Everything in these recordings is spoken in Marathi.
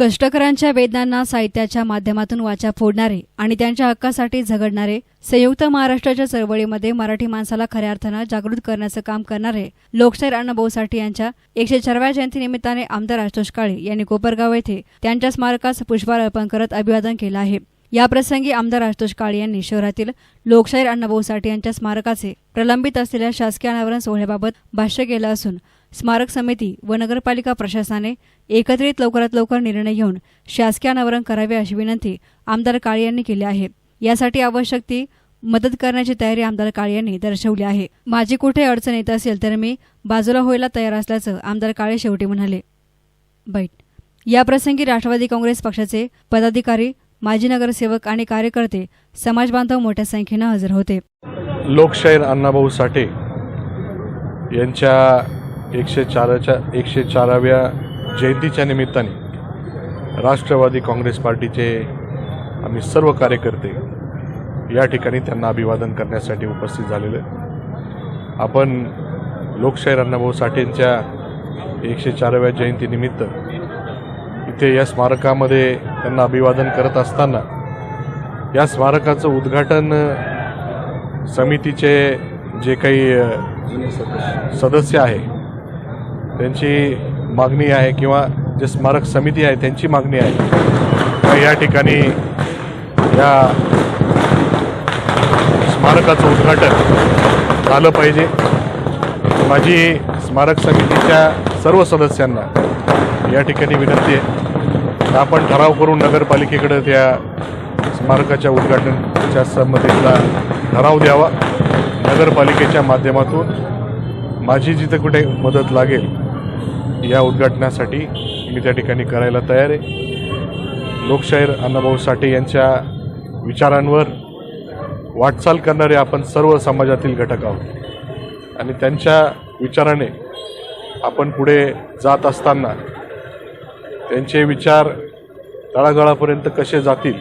कष्टकऱ्यांच्या वेदनांना साहित्याच्या माध्यमातून वाचा फोडणारे आणि त्यांच्या हक्कासाठी झगडणारे संयुक्त महाराष्ट्राच्या चळवळीमध्ये मराठी माणसाला खऱ्या अर्थानं जागृत करण्याचं काम करणारे लोकशाहीर अण्णाभाऊ साठे यांच्या एकशे चारव्या जयंतीनिमित्ताने आमदार आशुतोष काळे यांनी कोपरगाव येथे त्यांच्या स्मारकास पुष्पहार अर्पण करत अभिवादन केलं आहे. याप्रसंगी आमदार आशुतोष काळे यांनी शहरातील लोकशाहीर अण्णाभाऊ साठे यांच्या स्मारकाचे प्रलंबित असलेल्या शासकीय अनावरण सोहळ्याबाबत भाष्य केलं असून स्मारक समिती व नगरपालिका प्रशासनाने एकत्रित लवकरात लवकर निर्णय घेऊन शासकीय अनावरण करावे अशी विनंती आमदार काळे यांनी केली आहे. यासाठी आवश्यक ती मदत करण्याची तयारी आमदार काळे यांनी दर्शवली आहे. माझी कुठे अडचण येत असेल तर मी बाजूला व्हायला तयार असल्याचं आमदार काळे शेवटी म्हणाले. बैठ. याप्रसंगी राष्ट्रवादी काँग्रेस पक्षाचे पदाधिकारी माजी नगरसेवक आणि कार्यकर्ते समाजबांधव मोठ्या संख्येनं हजर होते. लोकशाहीर अण्णाभाऊ साठे यांच्या एकशे चाराच्या एकशे चाराव्या जयंतीच्या निमित्ताने राष्ट्रवादी काँग्रेस पार्टीचे आम्ही सर्व कार्यकर्ते या ठिकाणी त्यांना अभिवादन करण्यासाठी उपस्थित झालेलो आहे. आपण लोकशाहीर अण्णाभाऊ साठेंच्या एकशे चाराव्या जयंतीनिमित्त इथे या स्मारकामध्ये त्यांना अभिवादन करत असताना या स्मारकाचं उद्घाटन समितीचे जे काही सदस्य आहे त्यांची मागणी आहे किंवा जे स्मारक समिती आहे त्यांची मागणी आहे. या ठिकाणी या स्मारकाचं उद्घाटन झालं पाहिजे. माझी स्मारक समितीच्या सर्व सदस्यांना या ठिकाणी विनंती आहे. आपण ठराव करून नगरपालिकेकडे त्या स्मारकाच्या उद्घाटनाच्या संबंधितला ठराव द्यावा. नगरपालिकेच्या माध्यमातून माझी जिथं कुठे मदत लागेल या उद्घाटनासाठी मी त्या ठिकाणी करायला तयार आहे. लोकशाहीर अण्णाभाऊ साठे यांच्या विचारांवर वाटचाल करणारे आपण सर्व समाजातील घटक आहोत. आणि त्यांच्या विचाराने आपण पुढे जात असताना त्यांचे विचार तळागाळापर्यंत कसे जातील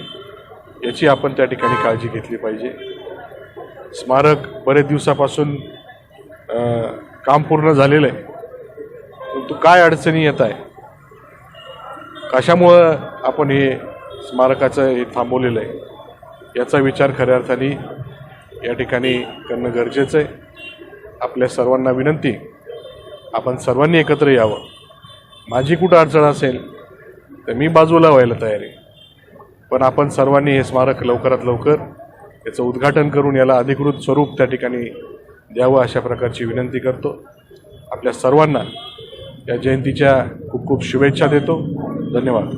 याची आपण त्या ठिकाणी काळजी घेतली पाहिजे. स्मारक बरेच दिवसापासून काम पूर्ण झालेलं आहे. परंतु काय अडचणी येत आहे? कशामुळं आपण हे स्मारकाचं हे थांबवलेलं आहे? याचा विचार खऱ्या अर्थाने या ठिकाणी करणं गरजेचं आहे. आपल्या सर्वांना विनंती आपण सर्वांनी एकत्र यावं. माझी कुठं अडचण असेल तर मी बाजूला व्हायला तयार आहे. पण आपण सर्वांनी हे स्मारक लवकरात लवकर याचं उद्घाटन करून याला अधिकृत स्वरूप त्या ठिकाणी द्यावं अशा प्रकारची विनंती करतो. आपल्या सर्वांना या जयंतीच्या खूप खूप शुभेच्छा देतो. धन्यवाद.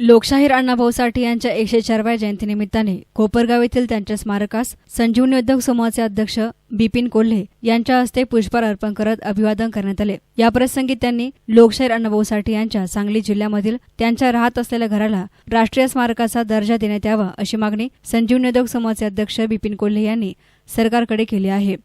लोकशाहीर अण्णाभाऊ साठे यांच्या एकशे चारव्या जयंतीनिमित्ताने कोपरगाव येथील त्यांच्या स्मारकास संजीवनी उद्योग समूहाचे अध्यक्ष बिपिन कोल्हे यांच्या हस्ते पुष्पहार अर्पण करत अभिवादन करण्यात आले. याप्रसंगी त्यांनी लोकशाहीर अण्णाभाऊ साठे यांच्या सांगली जिल्ह्यामधील त्यांच्या राहत असलेल्या घराला राष्ट्रीय स्मारकाचा दर्जा देण्यात यावा अशी मागणी संजीवनी उद्योग समूहाचे अध्यक्ष बिपिन कोल्हे यांनी सरकारकडे केली आहे.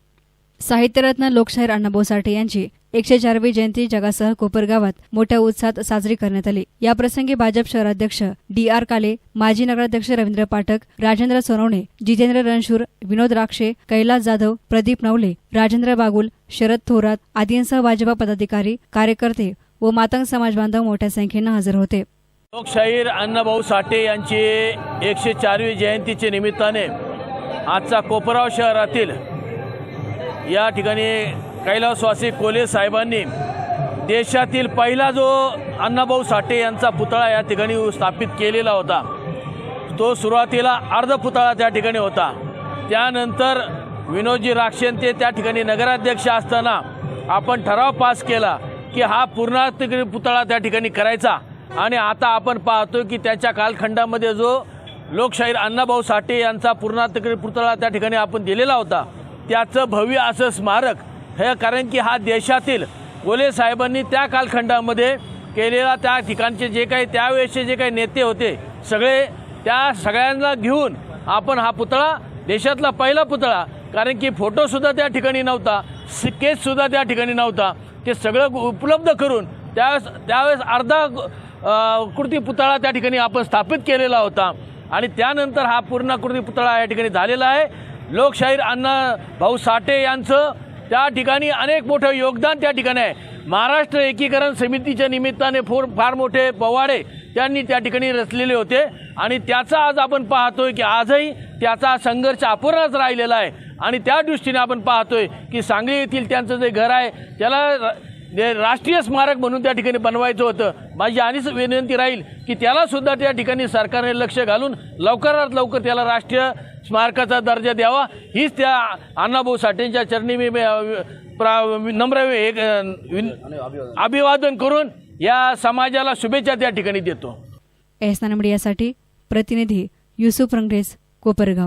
साहित्यरत्न लोकशाहीर अण्णाभाऊ साठे यांची एकशे चारवी जयंती जगासह कोपरगावात मोठ्या उत्साहात साजरी करण्यात आली. याप्रसंगी भाजप शहराध्यक्ष डी आर काले माजी नगराध्यक्ष रवींद्र पाठक राजेंद्र सोनवणे जितेंद्र रणशूर विनोद राक्षे कैलास जाधव प्रदीप नवले राजेंद्र बागुल शरद थोरात आदींसह भाजपा पदाधिकारी कार्यकर्ते व मातंग समाज बांधव मोठ्या संख्येनं हजर होते. लोकशाहीर अण्णाभाऊ साठे यांची एकशे चारवी जयंतीच्या निमित्ताने आजचा कोपराव शहरातील या ठिकाणी कैलासवासी कोले साहेबांनी देशातील पहिला जो अण्णाभाऊ साठे यांचा पुतळा या ठिकाणी स्थापित केलेला होता तो सुरुवातीला अर्ध पुतळा त्या ठिकाणी होता. त्यानंतर विनोदजी राक्षेंते त्या ठिकाणी नगराध्यक्ष असताना आपण ठराव पास केला की हा पूर्णाधिकारी पुतळा त्या ठिकाणी करायचा. आणि आता आपण पाहतो की त्याच्या कालखंडामध्ये जो लोकशाहीर अण्णाभाऊ साठे यांचा पूर्णाधिकारी पुतळा त्या ठिकाणी आपण दिलेला होता त्याचं भव्य असं स्मारक. हे कारण की हा देशातील कोले साहेबांनी त्या कालखंडामध्ये केलेला त्या ठिकाणचे जे काही त्यावेळेसचे जे काही नेते होते सगळे त्या सगळ्यांना घेऊन आपण हा पुतळा देशातला पहिला पुतळा कारण की फोटोसुद्धा त्या ठिकाणी नव्हता स्केचसुद्धा त्या ठिकाणी नव्हता. ते सगळं उपलब्ध करून त्यावेळेस त्यावेळेस अर्धा कृती पुतळा त्या ठिकाणी आपण स्थापित केलेला होता. आणि त्यानंतर हा पूर्ण कृती पुतळा या ठिकाणी झालेला आहे. लोकशाहीर अण्णा भाऊ साठे यांचं त्या ठिकाणी अनेक मोठं योगदान त्या ठिकाणी आहे. महाराष्ट्र एकीकरण समितीच्या निमित्ताने फोर फार मोठे पवाडे त्यांनी त्या ठिकाणी रचलेले होते. आणि त्याचा आज आपण पाहतोय की आजही त्याचा संघर्ष अपूर्णच राहिलेला आहे. आणि त्या दृष्टीने आपण पाहतोय की सांगली येथील त्यांचं जे घर आहे त्याला जे राष्ट्रीय स्मारक म्हणून त्या ठिकाणी बनवायचं होतं. माझी आणिच विनंती राहील की त्याला सुद्धा त्या ठिकाणी सरकारने लक्ष घालून लवकरात लवकर त्याला राष्ट्रीय स्मारकाचा दर्जा द्यावा. हीच त्या अण्णाभाऊ साठेंच्या चरणी मी प्रा- नम्र एक विन- अभिवादन करून या समाजाला शुभेच्छा त्या ठिकाणी देतो. एस मीडियासाठी प्रतिनिधी युसुफ रंगरेज कोपरगाव.